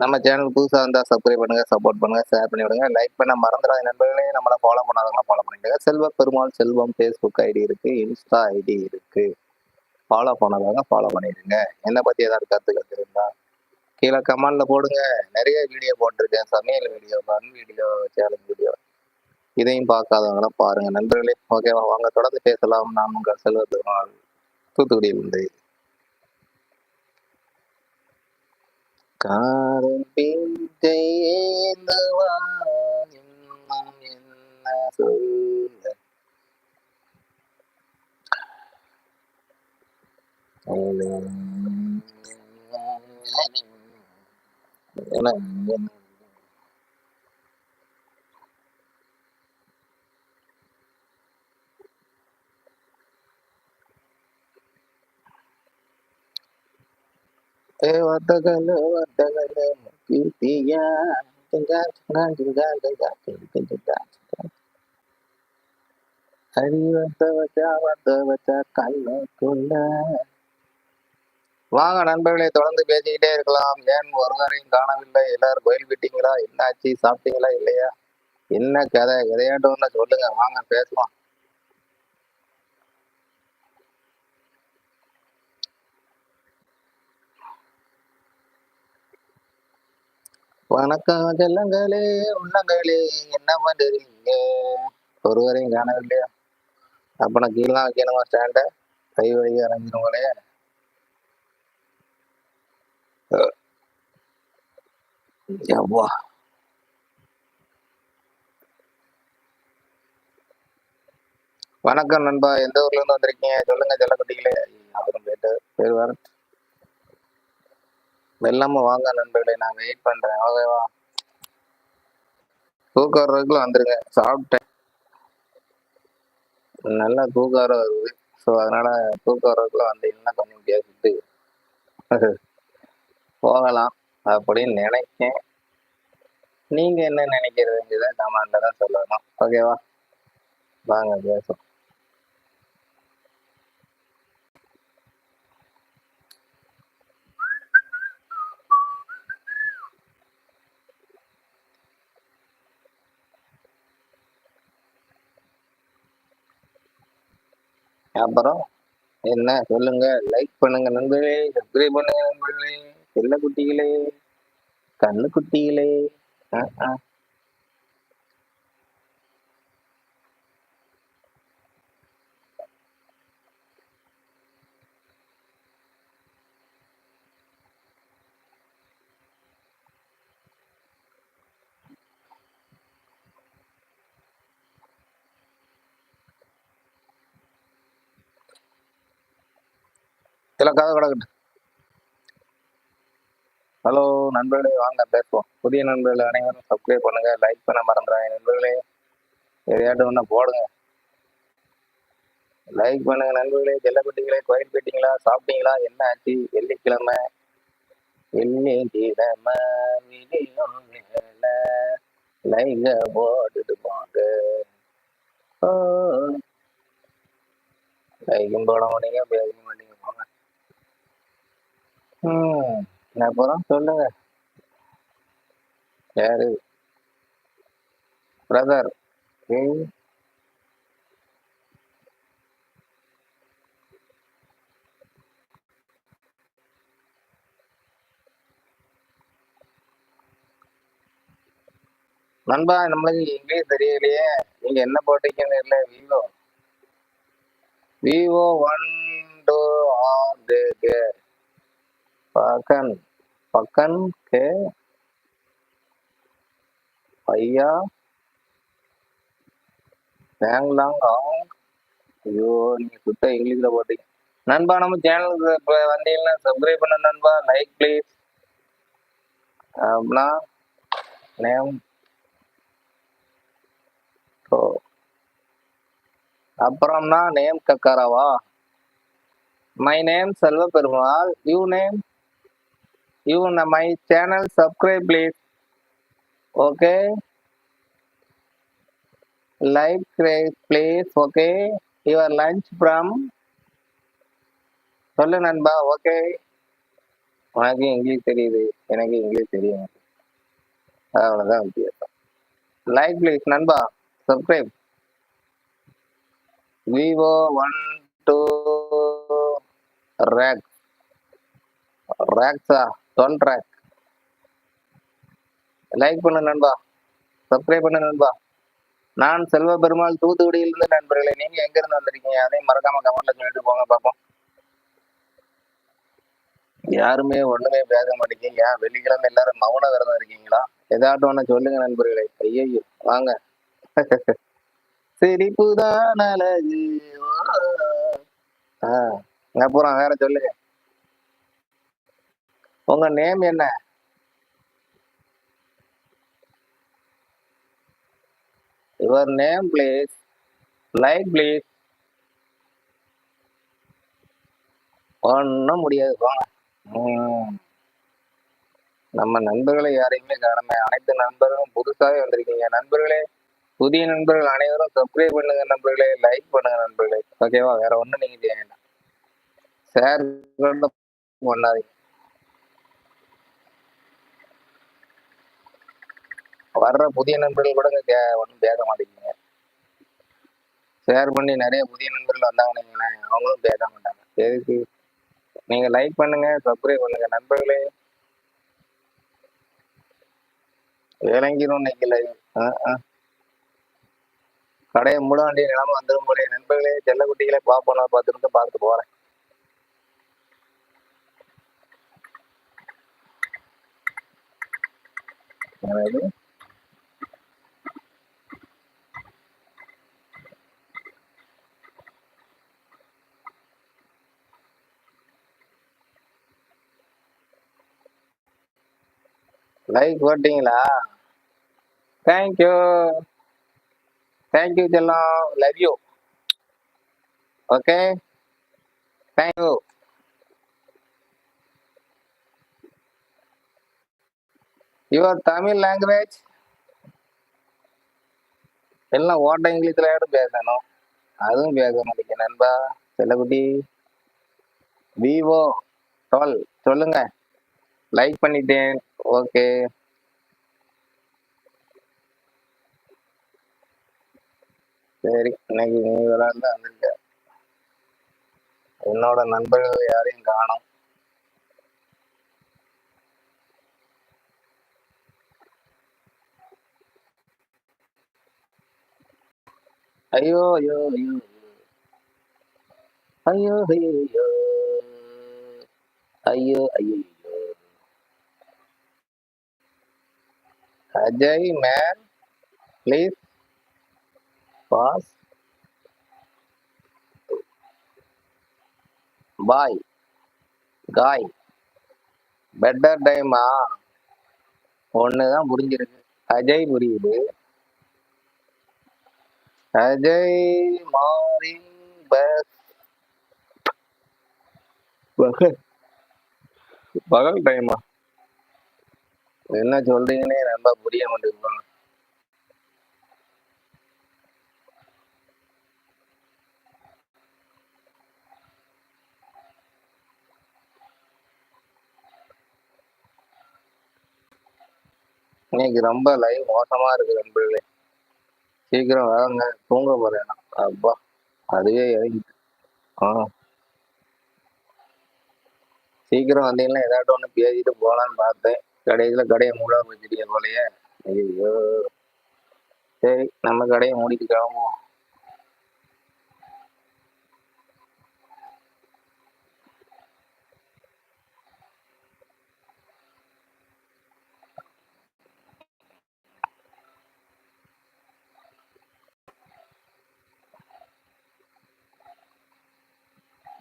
நம்ம சேனல் புதுசாக இருந்தால் சப்ஸ்கிரைப் பண்ணுங்க சப்போர்ட் பண்ணுங்க ஷேர் பண்ணி விடுங்க. லைக் பண்ண மறந்துடாத நண்பர்களே. நம்மளை ஃபாலோ பண்ணாதவங்க ஃபாலோ பண்ணிடுங்க செல்வ பெருமாள் செல்வம் ஃபேஸ்புக் ஐடி இருக்கு இன்ஸ்டா ஐடி இருக்கு. ஃபாலோ பண்ணாதவங்க ஃபாலோ பண்ணிடுங்க. என்னை பற்றி ஏதாவது கருத்துக்கள் இருந்தா கீழே கமெண்ட்ல போடுங்க. நிறைய வீடியோ போட்டிருக்கேன். சமையல் video fun video challenge video இதையும் பார்க்காதவங்களாம் பாருங்க நண்பர்களே. ஓகேவா வாங்க. தொடர்ந்து பேசலாம். நான் உங்கள் செல்வ பெருமாள் தூத்துக்குடியிலிருந்து காதல் பிஞ்சை ஏந்துவா இன்னும் என்ன வந்த வச்சா வாங்க நண்பர்களே தொடர்ந்து பேசிக்கிட்டே இருக்கலாம். ஏன் ஒருவரையும் காணவில்லை? எல்லாரும் கோயில் விட்டீங்களா? என்னாச்சு? சாப்பிட்டீங்களா? இல்லையா? என்ன கதை? எதையாட்டும் சொல்லுங்க. வாங்க பேசலாம். வணக்கம் செல்லங்களே உள்ளங்களே என்ன பண்றீங்க? ஒருவரையும் காணவில்லையா? அப்ப நான் கீழே வைக்கணுமா ஸ்டாண்ட கை வழி இறங்கிடுங்களே எவ்வா வணக்கம் நண்பா எந்த ஊர்ல இருந்து வந்திருக்கீங்க? சொல்லுங்க செல்லக்குட்டிகளே அப்புறம் கேட்டு பேர் வேற வெள்ளாம வாங்க நண்பர்களே. நான் வெயிட் பண்றேன். ஓகேவா? தூக்கம் வர்றதுக்குள்ள வந்துருங்க. சாப்பிட்டேன். நல்லா தூக்கம் வர வருது. ஸோ அதனால தூக்கம் வர்றதுக்குள்ள வந்தீங்கன்னா கொஞ்சம் பேசிட்டு போகலாம் அப்படின்னு நினைக்கேன். நீங்க என்ன நினைக்கிறதுங்கிறத கமெண்ட்ல தான் சொல்லணும். ஓகேவா? வாங்க பேசுவோம். அப்புறம் என்ன சொல்லுங்க? லைக் பண்ணுங்க நண்பர்களே சப்ஸ்கிரைப் பண்ணுங்க நண்பர்களே செல்ல குட்டிகளே கண்ணு குட்டிகளே. ஆ ஆ. சில கதை கிடக்கட்டு ஹலோ நண்பர்களே வாங்க பேசுவோம். புதிய நண்பர்கள் அனைவரும் சப்ஸ்கிரைப் பண்ணுங்க லைக் பண்ண மறந்துடாங்க நண்பர்களே. எதையாட்டும் ஒண்ணு போடுங்க. லைக் பண்ணுங்க நண்பர்களே. ஜெல்லப்பட்டிங்களே கோயில் போயிட்டீங்களா? சாப்பிட்டீங்களா? என்ன ஆச்சு? வெள்ளிக்கிழமை. வெள்ளிக்கிழமை லைங்க போட்டுட்டு போங்க. லைக்கும் போட மாட்டீங்க ம் அப்புறம் சொல்லுங்க யாரு? பிரதர் நண்பா நம்மளுக்கு இங்கிலீஷ் தெரியலையே. நீங்க என்ன போட்டீங்கன்னு தெரியல Vivo Vivo one two R பக்கன் பகன் கே. பையா பேங்லாங் ஆங் ஐயோ நீங்க சுத்த இங்கிலீஷ்ல போட்டீங்க. நண்பா நம்ம சேனலுக்கு இப்போ வந்தீங்கன்னா சப்ஸ்கிரைப் பண்ண நண்பா. லைக் ப்ளீஸ் அப்படின்னா நேம் அப்புறம்னா name கக்காராவா? My name Selva Perumal you name you my channel channel subscribe okay like like please okay? Your lunch from சொல்லு நண்பா ஓகே உனக்கு இங்கிலீஷ் தெரியுது எனக்கு இங்கிலீஷ் தெரியும் அவ்வளோதான் வித்தியாசம். லைக் ப்ளீஸ் நண்பா சப்ஸ்கிரைப் விவோ ஒன் டூ ரேக் ரேக்ஸா சொல்றேன் லைக் பண்ணு நண்பா. சப்ஸ்கிரைப் பண்ணு நண்பா. நான் செல்வ பெருமாள் தூத்துக்குடியிலிருந்து நண்பர்களே நீங்க எங்க இருந்து வந்திருக்கீங்க? அதையும் மறக்காம கமெண்ட்ல சொல்லிட்டு போங்க பாப்போம். யாருமே ஒண்ணுமே பேச மாட்டேங்க ஏன் வெள்ளிக்கிழமை எல்லாரும் மௌன விரதம் இருக்கீங்களா? ஏதாட்டும் ஒண்ணு சொல்லுங்க நண்பர்களே. ஐயோ வாங்க. சிரிப்புதான் அழகு. ஆஹ் அப்புறம் வேற சொல்லுங்க. உங்க நேம் என்ன? Your name please like please ஒன்றும் முடியாது. போங்க நம்ம நண்பர்களை யாரையுமே காணமே அனைத்து நண்பர்களும் புதுசாவே வந்திருக்கீங்க. நண்பர்களே புதிய நண்பர்கள் அனைவரும் சப்ஸ்கிரைப் பண்ணுங்க நண்பர்களே லைக் பண்ணுங்க நண்பர்களே. ஓகேவா வேற ஒண்ணும் நீங்க செய்ய வேண்டாம். ஷேர் பண்ணாதீங்க. வர்ற புதிய நண்பர்கள் கூட கே- ஒண்ணும் பேச மாட்டேங்கிறீங்க ஷேர் பண்ணி நிறைய புதிய நண்பர்கள் வந்தாங்கன்னு அவங்களும் பேச மாட்டாங்க. எதுக்கு நீங்க லைக் பண்ணுங்க சப்ஸ்கிரைப் பண்ணுங்க நண்பர்களே. விளங்கிரும் இன்னைக்கு லைவ் கடையை மூட வேண்டிய நிலைமை வந்துடும் போலே நண்பர்களே செல்லக்குட்டிகளை பார்ப்போம் பார்த்துருந்து பார்த்துட்டு போறேன். என்னது? லைக் போட்டீங்களா? தேங்க்யூ தேங்க்யூ செல்லம் love you okay thank you your Tamil language எல்லாம் ஓட்ட இங்கிலீஷ்ல யாரும் பேசணும். அதுவும் பேச மாட்டேங்க நண்பா. செல்லகுட்டி விவோ டுவெல் சொல்லுங்க. லைக் பண்ணிட்டேன். ஓகே சரி இன்னைக்கு நீ விளாண்டு வந்திருக்க என்னோட நண்பர்கள் யாரையும் காணும். ஐயோ ஐயோ. ஐயோ ஐயோ ஐயோ. ஐயோ ஐயோ ஐயோ. Ajay man please boss. Bye காய் பெட்டர் டைமா ஒண்ணுதான் புரிஞ்சிருக்கு. அஜய் புரியுது. அஜய் மார்னிங் பஸ் பகல் டைமா என்ன சொல்றீங்கன்னே ரொம்ப புரிய மாட்டேங்குது. இன்னைக்கு ரொம்ப லைவ் மோசமா இருக்கு நண்பர்களே. சீக்கிரம் வாங்க தூங்க போறேன் அப்பா அதுவே இறங்கிட்டு ஆ. சீக்கிரம் வந்தீங்கன்னா ஏதாட்டும் ஒன்று பேசிட்டு போகலான்னு பார்த்தேன். கடைசியில் கடையை மூடாம வச்சுட்டீங்க போலயே. ஐயோ சரி நம்ம கடையை மூடிட்டு கிளம்புவோம்.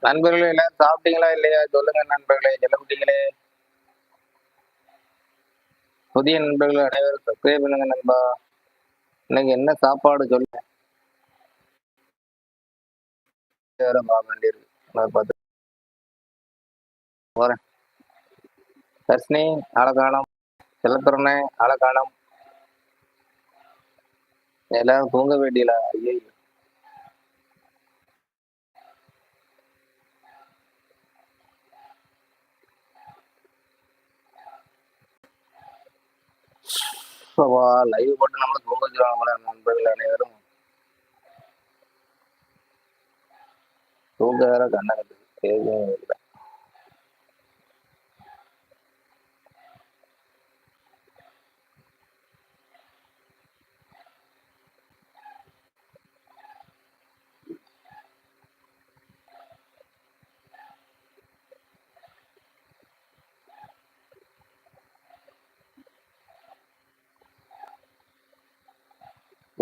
நண்பர்களே எல்லாரும் சாப்பிட்டீங்களா இல்லையா? சொல்லுங்க நண்பர்களே செல்லக்குட்டிங்களே புதிய நண்பர்கள் அனைவரும் சப்ஸ்கிரைப் பண்ணுங்க நண்பா? இன்னைக்கு என்ன சாப்பாடு சொல்ல. வேண்டியிருக்கு. பார்த்து போறேன். தர்ஷினி அழகானம். செல்லத்துறனே அழகானம். எல்லாரும் தூங்க வேண்டியல? ஐயோ சோவா லைவ் போட்டு நம்மள தூங்க நண்பர்கள் அனைவரும். தூங்க வேற கண்ண கட்டுது.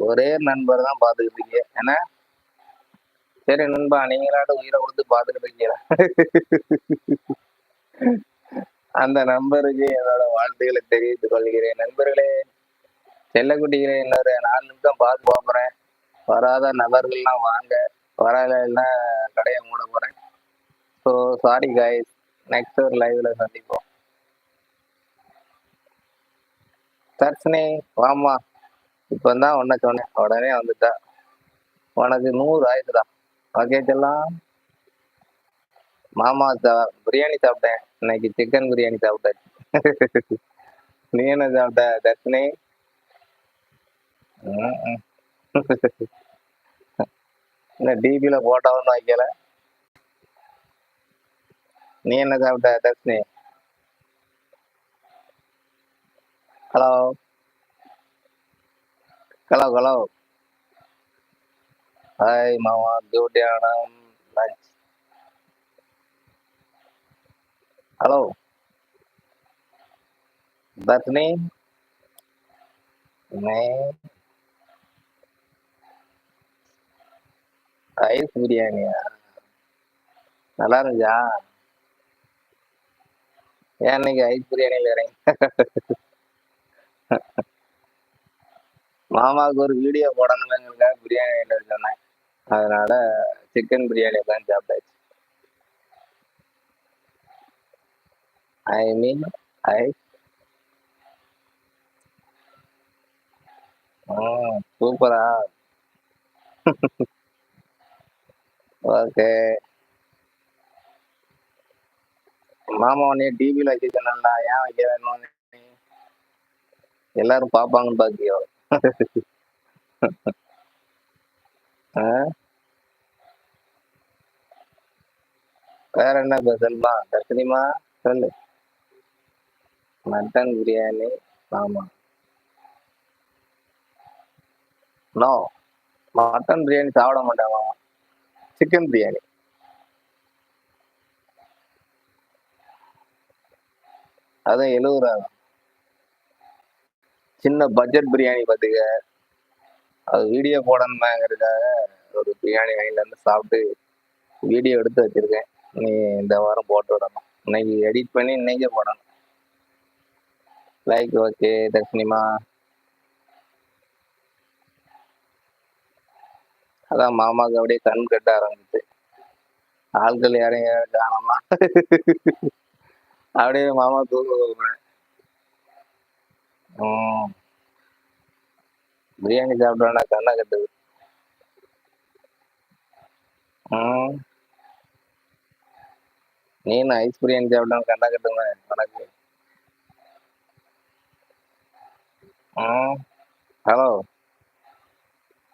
ஒரே நண்பர் தான் பாத்துக்கிட்டு இருக்கீங்க. என்ன? சரி நண்பா நீங்களாட்டும் உயிரை கொடுத்து பாத்துக்கிட்டு இருக்கீங்க. அந்த நண்பருக்கு என்னோட வாழ்த்துக்களை தெரிவித்துக் கொள்கிறேன். நண்பர்களே செல்லக்குட்டிகளே இன்னொரு நாலு நிமிஷம் பார்த்து போறேன் வராத நபர்கள்லாம் வாங்க. வரலைன்னா கடையை மூட போறேன். ஸோ சாரி காய்ஸ் நெக்ஸ்ட் ஒரு லைவ்ல சந்திப்போம். தர்ஷினி வாமா இப்போ தான் உன்ன சொன்னேன். உடனே வந்துட்டா. உனக்கு நூறு ஆயிடுதா வகைச்செல்லாம் மாமா சா- பிரியாணி சாப்பிட்டேன். இன்னைக்கு சிக்கன் பிரியாணி சாப்பிட்டேன் நீ என்ன சாப்பிட்ட தர்ஷினி ம், ம். என்ன டிபியில போட்டோன்னு வைக்கல. நீ என்ன சாப்பிட்ட Dharshini hello hello hello hi மாமா டியூட்டியான லஞ்ச் ஹலோ தர்ஷினி ரைஸ் பிரியாணியா நல்லா இருந்துச்சா ஏன் இன்னைக்கு ஐஸ் பிரியாணியில் இறங்கி மாமாவுக்கு ஒரு வீடியோ போடணுங்கிறதுக்காக பிரியாணி வாங்கிட்டு சொன்னேன் அதனால சிக்கன் பிரியாணி தான் சாப்பிட்டாச்சு. ஐ மீன் ஐ சூப்பரா. ஓகே. மாமா உன்னைய டிவியில் வைக்க சொன்னா ஏன் வைக்க வேணும் நீ? எல்லாரும் பார்ப்பாங்கன்னு பாக்கியோ ஆ? வேற என்ன பேசணுமா தர்ஷினிமா சொல்லு. மட்டன் பிரியாணி ஆமா. நோ. மட்டன் பிரியாணி சாப்பிட மாட்டேன் மாமா சிக்கன் பிரியாணி. அதான் எழுவது ரூபா தான். சின்ன பட்ஜெட் பிரியாணி பார்த்துக்க அது வீடியோ போடணுமாங்கிறதுக்காக ஒரு பிரியாணி வாங்கிட்டு வந்து சாப்பிட்டு வீடியோ எடுத்து வச்சிருக்கேன். நீ இந்த வாரம் போட்டு விடணும். இன்னைக்கு எடிட் பண்ணி இன்னைக்கே போடணும். லைக் ஓகே தர்ஷினிமா. அதான் மாமாவுக்கு அப்படியே கண் கட்ட ஆரம்பிச்சு. ஆட்கள் யாரையும் காணாமா? அப்படியே மாமா தூங்க போகிறேன் பிரியாணி சாப்பிட்டோன்னா கண்ணை கட்டுது. நீನು ஐஸ் பிரியாணி சாப்பிட்டோன்னு கண்ணை கட்டுங்க உனக்கு? ஹலோ.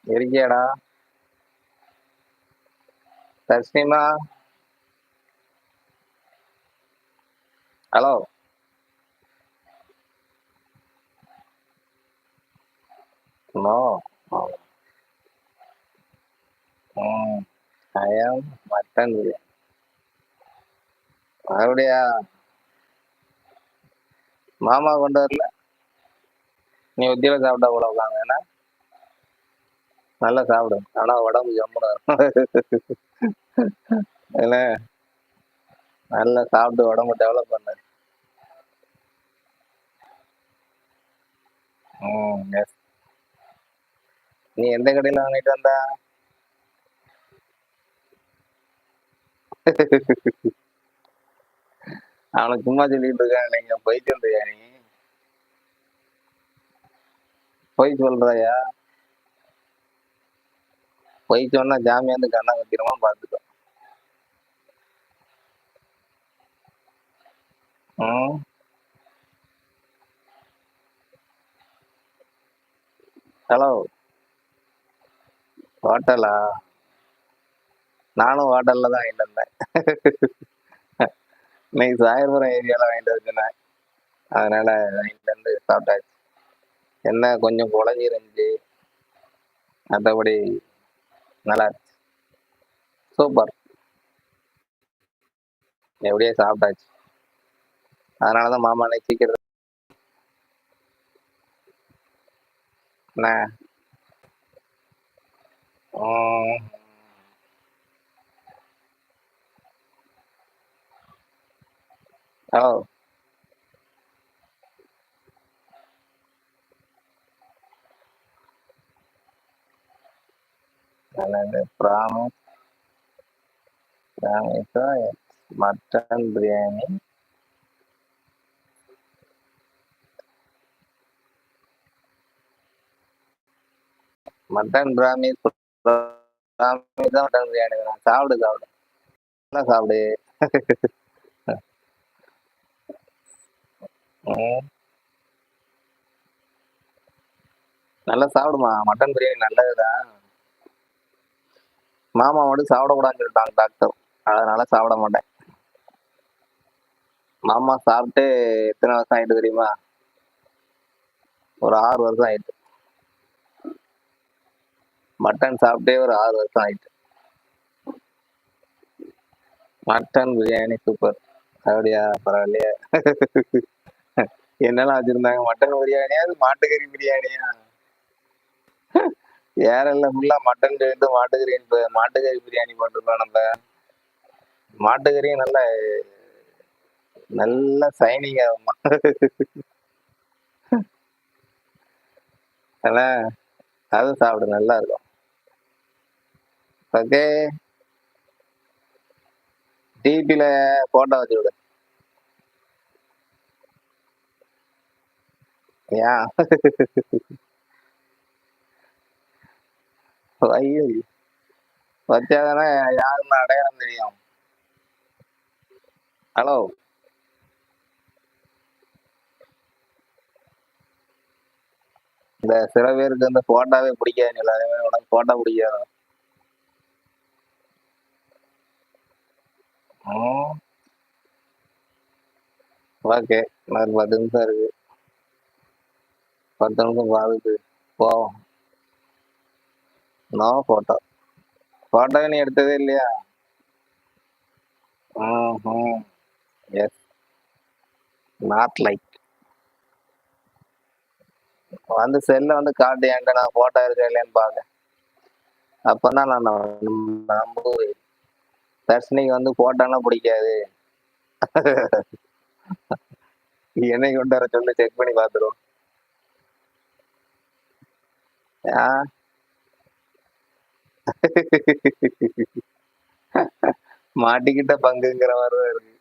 இருக்கியாடா? தஸ்னிமா hello. No hmm I am mutton biryani அப்படியா? மாமா கொண்டு வரல? நீ உத்தியில சாப்பிட்டா கூட உட்காங்க ஏன்னா நல்லா சாப்பிடு. ஆனா உடம்பு ஜம்முன்னு என்ன? நல்லா சாப்பிட்டு உடம்பு டெவலப் பண்ணு. ம் எஸ் நீ எந்த கடையில வாங்கிட்டு வந்தா அவனுக்கு சும்மா சொல்லிட்டு இருக்கான் நீங்க பொய் சொல்றியா நீ பொய் சொல்றாயா பொய் சொன்னா ஜாமியா வந்து கண்ணா வைக்கிறோமா பாத்துக்கோ ம் ஹலோ ஹோட்டலா நானும் ஹோட்டல்ல தான் வாங்கிட்டு வந்தேன். இன்னைக்கு சாயர்புரம் ஏரியால வாங்கிட்டு வச்சுனேன் அதனால வாங்கிட்டு வந்து சாப்பிட்டாச்சு. என்ன கொஞ்சம் குழஞ்சி இருந்துச்சு. மற்றபடி நல்லா இருந்துச்சு. சூப்பர். எப்படியே சாப்பிட்டாச்சு. அதனால தான் மாமா அன்னைக்கு சீக்கிரம் என்ன? உம், ஓ என்னது promise ப்ராமிஸா mutton biryani mutton promise promise தான் மட்டன் பிரியாணி சாப்பிடு சாப்பிடு நல்லா சாப்பிடு நல்லா சாப்பிடுமா? மட்டன் பிரியாணி நல்லதுதான் மாமா மட்டும் சாப்பிடக்கூடாதுன்னு சொல்லிட்டாங்க டாக்டர் அதனால சாப்பிட மாட்டேன். மாமா சாப்பிட்டு எத்தனை வருஷம் ஆயிட்டு தெரியுமா? ஒரு ஆறு வருஷம் ஆயிட்டு. மட்டன் சாப்பிட்டே ஒரு ஆறு வருஷம் ஆயிட்டு. Mutton biryani super. அப்படியா பரவாயில்லையா. என்னெல்லாம் வச்சிருந்தாங்க? மட்டன் பிரியாணியா? அது மாட்டுக்கறி பிரியாணியா? ஏரெல்லாம் ஃபுல்லா மட்டன் சேர்ந்து மாட்டுக்கறி மாட்டுக்கறி பிரியாணி போட்டிருக்கோம் நம்ம. மாட்டுக்கறியும் நல்ல நல்ல சைனிங் ஆகுமா அதான் அது சாப்பிட நல்லா இருக்கும். ஓகே டிபியில் போட்டோ வச்சு விடு. ஏன் ஐயோ. வச்சாதானே யாருன்னு அடையாளம் தெரியும். ஹலோ. இந்த சில பேருக்கு இந்த போட்டாவே பிடிக்காது அதே மாதிரி உனக்கு போட்டா பிடிக்காது? ஓகே. இன்னொரு பத்து நிமிஷம் இருக்கு. பத்து நிமிஷம் பார்த்துட்டு போவோம். நோ போட்டோ போட்டோ நீ எடுத்ததே இல்லையா? ம் எஸ் நாட் லைக் வந்து செல்ல வந்து காட்டு என்கிட்ட நான் போட்டோ இருக்கா இல்லையான்னு பார்க்க அப்பதான் நான் நம்புவேன். தர்ஷினிக்கு வந்து போட்டோலாம் பிடிக்காது. என்னை கொண்டு வர சொல்லி செக் பண்ணி பார்த்துருவோம். ஆ? மாட்டிக்கிட்ட பங்குங்கிற மாதிரி தான் இருக்கு.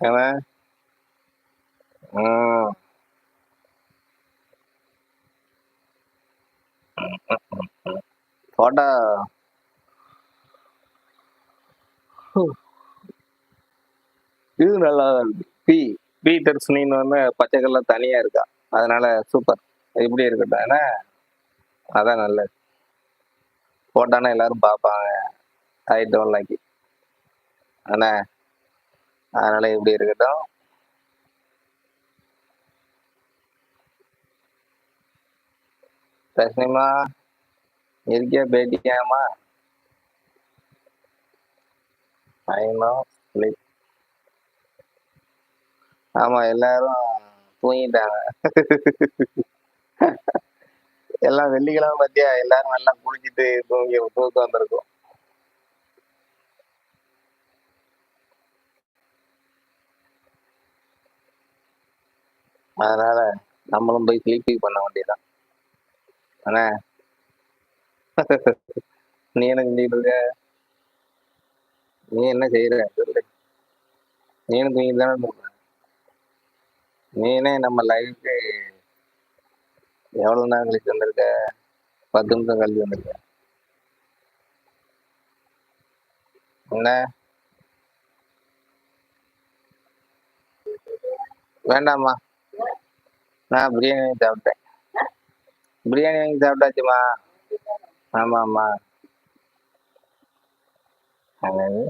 ஏன்னா? ம். இது நல்லா பி பி தர்ஷினின்னு வந்து பச்சை கலர் தனியா இருக்கா? அதனால சூப்பர் இப்படி இருக்கட்டும். ஏன்னா அதான் நல்லது. போட்டானா எல்லாரும் பார்ப்பாங்க. ஐ டோன்ட் லைக் அண்ணா அதனால இப்படி இருக்கட்டும். தர்ஷினிமா இருக்கியா பேட்டியாமா ஐநோ ஸ்லீப் ஆமா எல்லாரும் தூங்கிட்டாங்க. எல்லாம் வெள்ளிக்கிழமை பத்தியா? எல்லாரும் நல்லா குளிச்சுட்டு தூங்கி தூக்கம் வந்திருக்கும். அதனால நம்மளும் போய் ஸ்லீப்பிங் பண்ண வேண்டியதான் அண்ணா. நீ என்ன செஞ்சுட்டு இருக்க? நீ என்ன செய்யற சொல்லு. நீனும் தூங்கி தானே இருக்க நீனே நம்ம லைஃப்க்கு எவ்வளவு நேரம் கழிச்சு வந்திருக்க? பத்து நிமிஷம் கழிச்சு வந்திருக்க. என்ன? வேண்டாமா நான் பிரியாணி வாங்கி சாப்பிட்டேன். பிரியாணி வாங்கி சாப்பிட்டாச்சுமா? ஆமா ஆமா அதாவது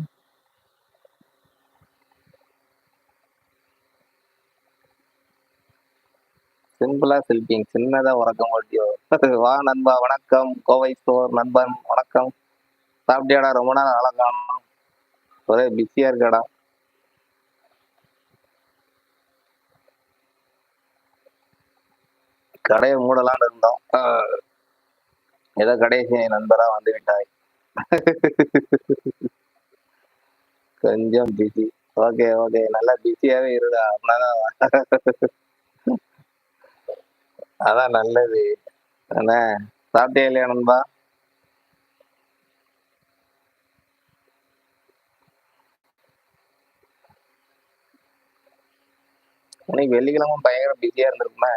சிம்பிளா சில்பிங் சின்னதா உறக்கம் ஓட்டியோ. வா நண்பா வணக்கம். கோவை ஸ்டோர் நண்பன் வணக்கம். சாப்பிட்டியாடா? ரொம்ப நாள் அழகாம் ஒரே பிஸியா இருக்காடா? கடையை மூடலாம்னு இருந்தோம். ஏதோ கடைசி நண்பரா வந்து விட்டாய் கொஞ்சம் பிஸி ஓகே ஓகே நல்லா பிஸியாவே இருடா. அப்படின்னா அதான் நல்லது. அண்ணே சாப்பிட்டே இல்லையா நண்பா? இன்னைக்கு வெள்ளிக்கிழமை பயங்கர பிஸியா இருந்திருக்குமே.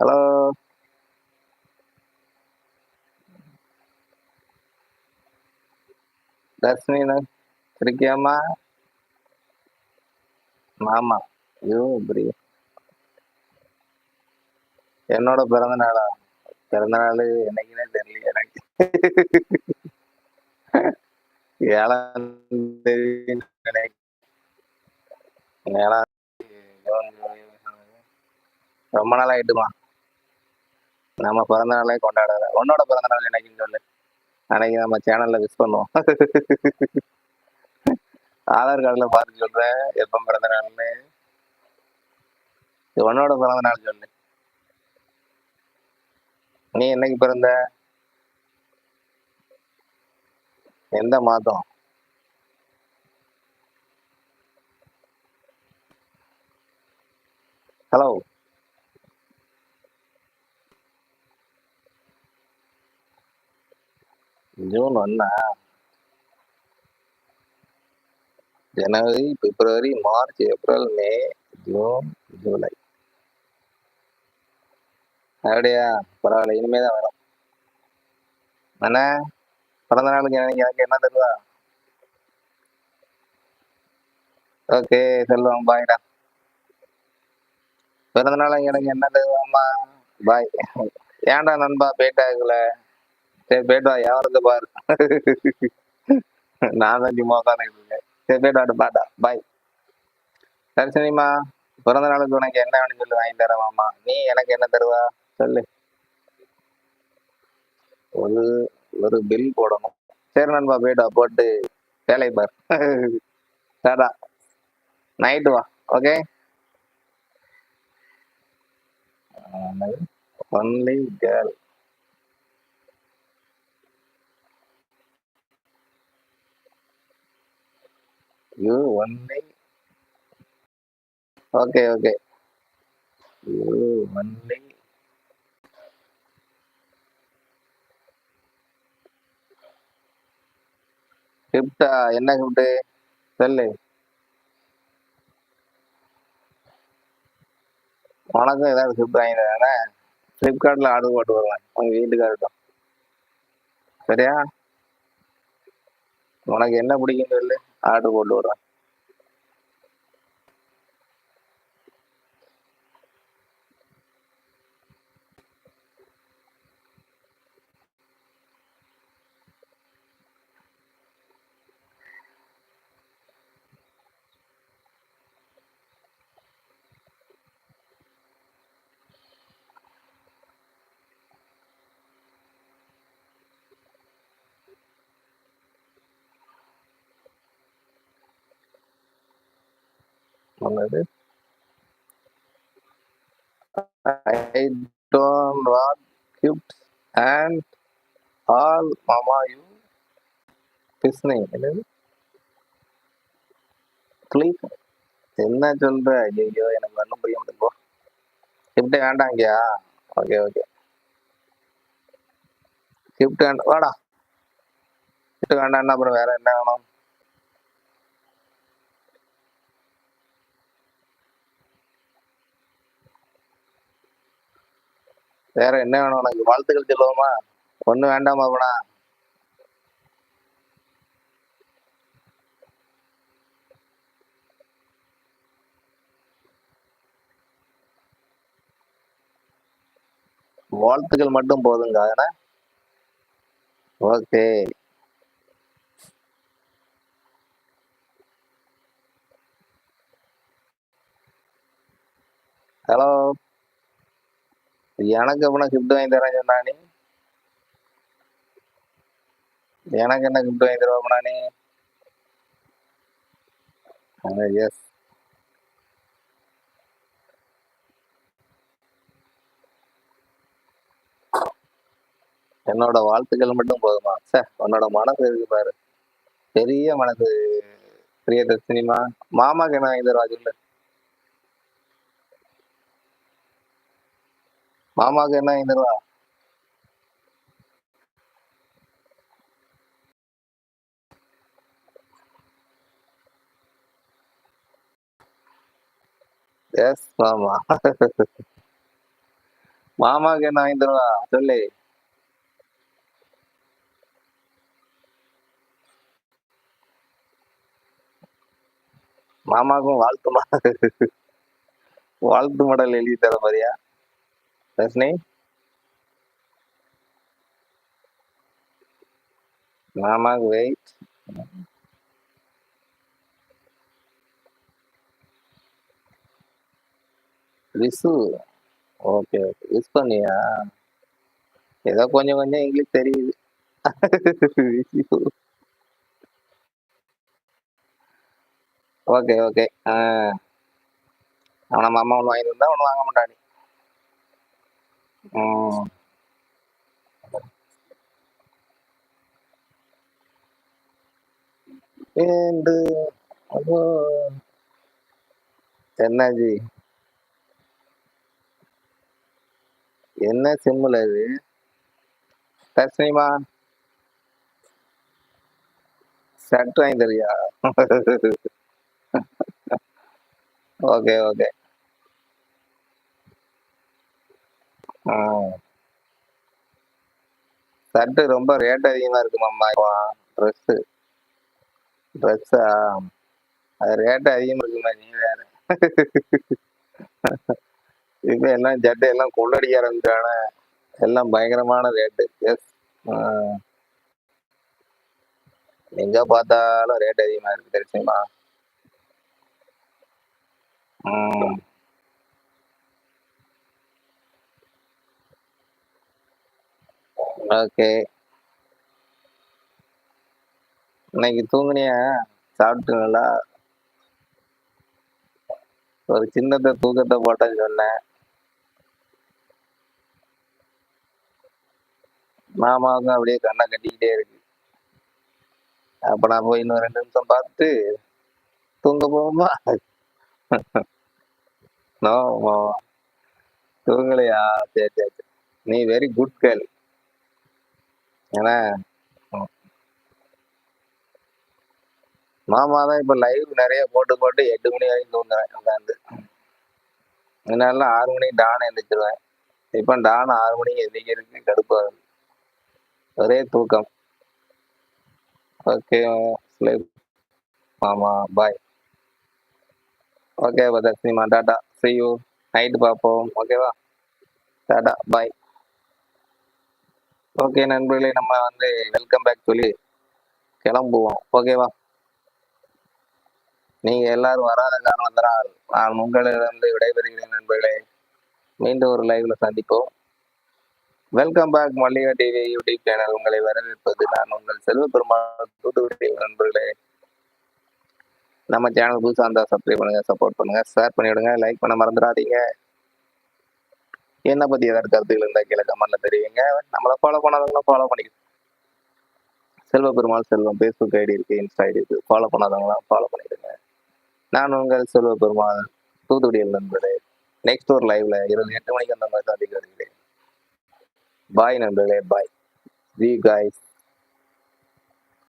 ஹலோ தர்ஷினி இருக்கியாமா மாமா. ஐயோ இப்படி. என்னோட பிறந்த நாளா? பிறந்த நாள் என்னைக்குன்னே தெரியல எனக்கு. ஏழாம் தேதி ஏழாம் ரொம்ப நாள் ஆயிட்டுமா நம்ம பிறந்த நாளே கொண்டாடுற உன்னோட பிறந்த நாள் என்னைக்குன்னு சொல்லு. அன்னைக்கு நம்ம சேனல்ல விஷ் பண்ணுவோம். ஆதார் கார்டுல பார்த்து சொல்றேன். எப்ப பிறந்த நாள்னு. உன்னோட பிறந்த நாள் சொல்லு. நீ என்னைக்கு பிறந்த? எந்த மாதம்? ஹலோ ஜூன் ஒன்னா ஜனவரி பிப்ரவரி மார்ச் ஏப்ரல் மே ஜூன் ஜூலை. அப்படியா? பரவாயில்ல இனிமே தான் வரும். அண்ணா பிறந்த நாளுக்கு எனக்கு எனக்கு என்ன தருவா? ஓகே செல்வம் பாய்டா பிறந்த நாள் எனக்கு என்ன தருவாம்மா? பாய் ஏன்டா நண்பா பேட்டாக்குல சரி பேட்டா யாருக்கு பாரு. நான் தான் சும்மா உட்காந்துருக்கேன் சரி பேட்டா பாட்டா பாய் தரிசனிமா பிறந்த நாளுக்கு உனக்கு என்ன வேணும்னு சொல்லி வாங்கி தரவாமா நீ எனக்கு என்ன தருவா? சொல்லு. ஒரு ஒரு பில் போடணும். சரி நண்பா போயிட்டா போட்டு வேலை பார். டாடா. நைட்டு வா okay only girl you only okay okay you only கிஃப்டா என்ன கிஃப்ட் சொல்லு. உனக்கும் ஏதாவது கிஃப்ட் வாங்கி ஃப்ளிப்கார்ட்ல ஆர்டர் போட்டு வருவேன் உங்க வீட்டுக்காரட்டும் சரியா? உனக்கு என்ன பிடிக்கும் சொல்லு. ஆர்டர் போட்டு வருவேன் சொன்னது I don't what gift and all மாமா யூ கிருஷ்ணி என்னது கிளிக் என்ன சொல்ற ஐயோ எனக்கு ஒன்றும் புரிய மாட்டேங்குது போ கிஃப்ட் வேண்டாங்கயா ஓகே ஓகே கிஃப்ட் வேண்டாம் வாடா கிஃப்ட் வேண்டாம்னா அப்புறம் வேற என்ன வேணும் வேற என்ன வேணும் உனக்கு? வாழ்த்துக்கள் சொல்லுவோமா? ஒண்ணு வேண்டாமா அவனா வாழ்த்துக்கள் மட்டும் போதுங்க அதனா ஓகே. ஹலோ. எனக்கு எப்படின்னா கிஃப்ட் வாங்கி தரேன் சொன்னானே எனக்கு என்ன கிஃப்ட் வாங்கி தருவாப்பா நீ? எஸ் என்னோட வாழ்த்துக்கள் மட்டும் போதுமா? சார் உன்னோட மனசு இருக்கு பாரு. பெரிய மனசு. பிரியதர்ஷினிமா மாமாக்கு என்ன வாங்கி தருவா? சொல்லு. மாமாக்கு என்ன ஐநூறுவா எஸ் மாமா. மாமாக்கு என்ன வாங்கி தருவா? சொல்லு. மாமாக்கும் வாழ்த்துமா வாழ்த்து மடல் எழுதி தர மாதிரியா? ரஷ்னி மாமாக்கு வெயிட் விசு ஓகே ஓகே விஷ் பண்ணியா ஏதோ கொஞ்சம் கொஞ்சம் இங்கிலீஷ் தெரியுது விசு ஓகே ஓகே ஆ அவனை மாமா ஒன்று வாங்கி தந்தா ஒன்று வாங்க மாட்டானி ம் ஏண்டு? அதோ என்னாச்சு? என்ன சிம்முல இது? தர்ஷினிமா? ஷர்ட் வாங்கி தரியா ஓகே ஓகே. ஷர்ட் ரொம்ப ரேட் அதிகமா இருக்கு மாமா ட்ரெஸ்ஸு ட்ரெஸ்ஸா அது ரேட் அதிகமா இருக்குமா நீ வேற. இப்போ எல்லாம் ஜட்டு எல்லாம் கொள்ளடிக்க ஆரம்பிச்சான எல்லாம் பயங்கரமான ரேட்டு எஸ் எங்க பார்த்தாலும் ரேட் அதிகமா இருக்கு தெரியுமா? ம். ஓகே. இன்னைக்கு தூங்குனியா? சாப்பிட்டுங்களா? ஒரு சின்னத தூக்கத்தை போட்டேன்னு சொன்னேன். மாமாவுக்கும் அப்படியே கண்ணை கட்டிக்கிட்டே இருக்கு. அப்ப நான் போய் இன்னும் ரெண்டு நிமிஷம் பார்த்து தூங்க போமா நோ மாமா. தூங்கலையா? சரி சரி சரி. நீ வெரி குட் கேர்ள் ஏன்னா மாமா தான் இப்ப லைவ் நிறைய போட்டு போட்டு எட்டு மணி வரைக்கும் தூங்குறேன் உட்காந்து முன்னாடிலாம் ஆறு மணிக்கு டான் எந்திரிச்சிருவேன். இப்ப டான் ஆறு மணிக்கு எந்திரிக்கிறதுக்கு கடுப்பா இருக்கு ஒரே தூக்கம். ஓகே மாமா பாய் ஓகே பதர்சினிமா டாட்டா சி யூ நைட்டு பார்ப்போம் ஓகேவா டாட்டா பாய் ஓகே நண்பர்களே நம்ம வந்து வெல்கம் பேக் சொல்லி கிளம்புவோம். ஓகேவா நீங்க எல்லாரும் வராத காரணத்தினால் நான் உங்களிடம் விடைபெறுகிறேன் நண்பர்களே. மீண்டும் ஒரு லைவ்ல சந்திப்போம். Welcome back Mallika TV YouTube channel உங்களை வரவேற்பது நான் உங்கள் செல்வ பெருமாள் தூத்துக்குடி நண்பர்களே. நம்ம சேனல் புதுசாக இருந்தால் சப்ஸ்கிரைப் பண்ணுங்க சப்போர்ட் பண்ணுங்க ஷேர் பண்ணி விடுங்க லைக் பண்ண மறந்துடாதீங்க. என்ன பத்தி ஏதாவது கருத்துக்கள் இருந்தா கீழே கமெண்ட்ல தெரியுங்க நம்மள ஃபாலோ பண்ணாதவங்களும் ஃபாலோ பண்ணிக்க. செல்வ பெருமாள் செல்வம் ஃபேஸ்புக் ஐடி இருக்கு இன்ஸ்டா ஐடி இருக்கு. ஃபாலோ பண்ணாதவங்களாம் ஃபாலோ பண்ணிடுங்க. நான் உங்கள் செல்வ பெருமாள் தூத்துக்குடியில் நண்பர்களே நெக்ஸ்ட் ஒரு லைவ்ல இருபது எட்டு மணிக்கு அந்த மாதிரி தான் வருகிறேன் பாய் நண்பர்களே பாய் வி காய்ஸ்